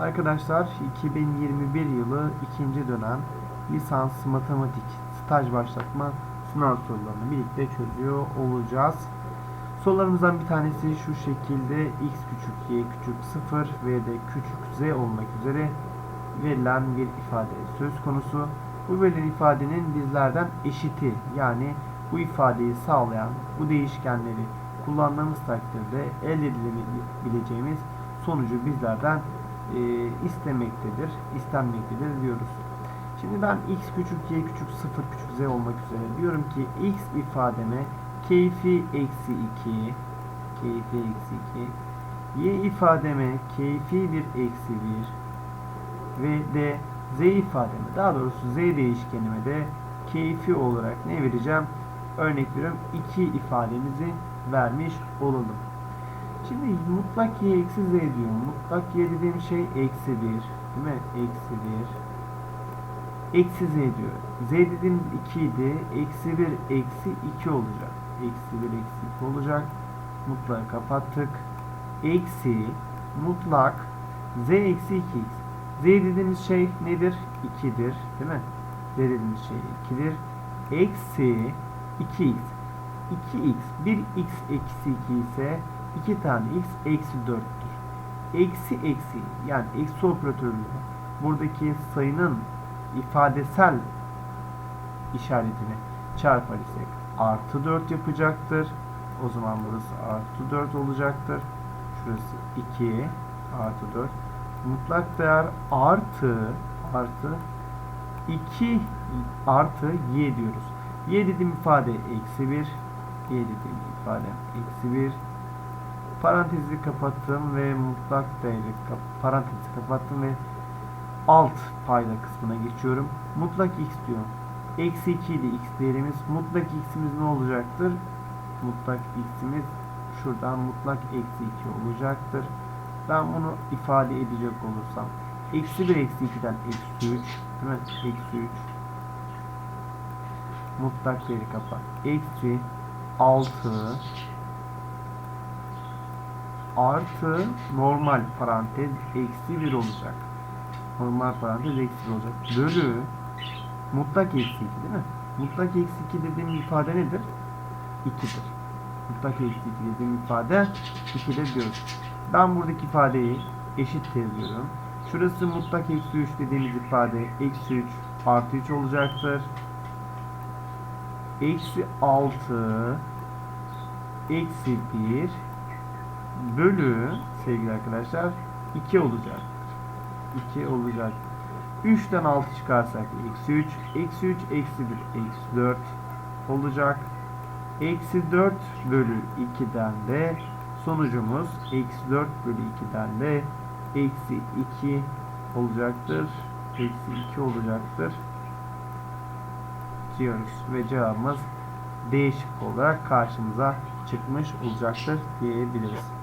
Arkadaşlar 2021 yılı ikinci dönem lisans matematik staj başlatma sınav sorularını birlikte çözüyor olacağız. Sorularımızdan bir tanesi şu şekilde x küçük y küçük 0 ve de küçük z olmak üzere verilen bir ifade söz konusu. Bu verilen ifadenin bizlerden eşiti yani bu ifadeyi sağlayan bu değişkenleri kullandığımız takdirde elde edilebileceğimiz sonucu bizlerden e, istemektedir, istenmektedir diyoruz. Şimdi ben x küçük y küçük 0 küçük z olmak üzere diyorum ki x ifademe keyfi eksi 2 keyfi eksi 2 y ifademe keyfi bir eksi 1 ve de z ifademe daha doğrusu z değişkenime de keyfi olarak ne vereceğim? Örnek veriyorum 2 ifademizi vermiş olalım. Şimdi mutlak y eksi z diyor. Mutlak y dediğim şey eksi 1. Değil mi? Eksi 1. Eksi z diyor. Z dediğim 2 idi. Eksi 1 eksi 2 olacak. Eksi 1 eksi 2 olacak. Mutlağı kapattık. Eksi mutlak z eksi 2x. Z dediğimiz şey nedir? 2'dir. Değil mi? Z dediğimiz şey 2'dir. Eksi 2x. 2x 1x eksi 2 ise 2 tane x eksi 4'tür. Eksi eksi yani eksi operatörüyle buradaki sayının ifadesel işaretini çarpar isek artı 4 yapacaktır. O zaman burası artı 4 olacaktır. Şurası 2 artı 4. Mutlak değer artı artı 2 artı y diyoruz. Y dediğim ifade eksi 1. Y dediğim ifade eksi 1. Parantezi kapattım ve mutlak değeri kap parantezi kapattım ve alt payda kısmına geçiyorum. Mutlak x diyor. Eksi 2 idi x değerimiz. Mutlak x'imiz ne olacaktır? Mutlak x'imiz şuradan mutlak eksi 2 olacaktır. Ben bunu ifade edecek olursam eksi 1 eksi 2'den eksi 3 değil mi? Eksi 3 mutlak değeri kapat. Eksi 6 artı normal parantez eksi 1 olacak. Normal parantez eksi 1 olacak. Bölü mutlak eksi 2 değil mi? Mutlak eksi 2 dediğim ifade nedir? 2'dir. Mutlak eksi 2 dediğim ifade 2'dir diyoruz. Ben buradaki ifadeyi eşit yazıyorum. Şurası mutlak eksi 3 dediğimiz ifade eksi 3 artı 3 olacaktır. Eksi 6 eksi 1 bölü sevgili arkadaşlar 2 olacak. 2 olacak. 3'ten 6 çıkarsak eksi 3 eksi 3 eksi 1 eksi 4 olacak. Eksi 4 bölü 2'den de sonucumuz eksi 4 bölü 2'den de eksi 2 olacaktır. Eksi 2 olacaktır. Diyoruz ve cevabımız D şıkkı olarak karşımıza çıkmış olacaktır diyebiliriz.